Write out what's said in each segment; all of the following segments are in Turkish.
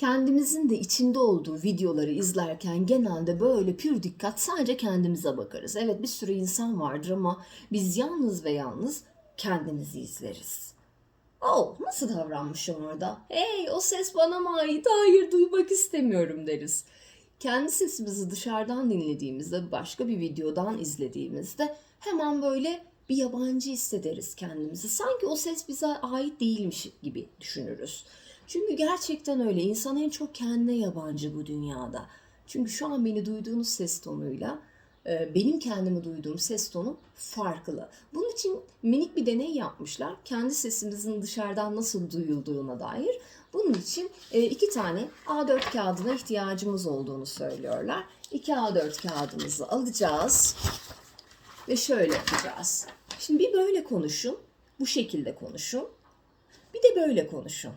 kendimizin de içinde olduğu videoları izlerken genelde böyle pür dikkat sadece kendimize bakarız. Evet bir sürü insan vardır ama biz yalnız ve yalnız kendimizi izleriz. Oh nasıl davranmışım orada? Hey o ses bana mı ait? Hayır duymak istemiyorum deriz. Kendi sesimizi dışarıdan dinlediğimizde, başka bir videodan izlediğimizde hemen böyle bir yabancı hissederiz kendimizi. Sanki o ses bize ait değilmiş gibi düşünürüz. Çünkü gerçekten öyle. İnsan en çok kendine yabancı bu dünyada. Çünkü şu an beni duyduğunuz ses tonuyla e, benim kendimi duyduğum ses tonu farklı. Bunun için minik bir deney yapmışlar. Kendi sesimizin dışarıdan nasıl duyulduğuna dair. Bunun için e, iki tane A4 kağıdına ihtiyacımız olduğunu söylüyorlar. İki A4 kağıdımızı alacağız ve şöyle yapacağız. Şimdi bir böyle konuşun, bu şekilde konuşun. Bir de böyle konuşun.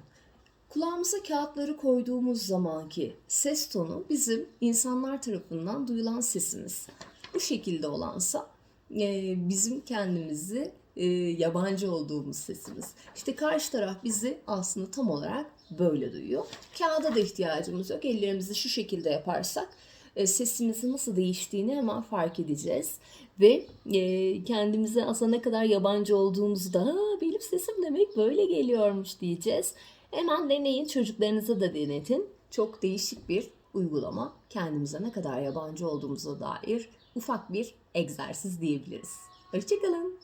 Kulağımıza kağıtları koyduğumuz zamanki ses tonu bizim insanlar tarafından duyulan sesimiz. Bu şekilde olansa e, bizim kendimizi e, yabancı olduğumuz sesimiz. İşte karşı taraf bizi aslında tam olarak böyle duyuyor. Kağıda da ihtiyacımız yok. Ellerimizi şu şekilde yaparsak sesimizin nasıl değiştiğini hemen fark edeceğiz. Ve e, kendimize aslında ne kadar yabancı olduğumuzu da "Aa, benim sesim demek böyle geliyormuş diyeceğiz. Hemen deneyin çocuklarınıza da denetin. Çok değişik bir uygulama. Kendimize ne kadar yabancı olduğumuza dair ufak bir egzersiz diyebiliriz. Hoşçakalın.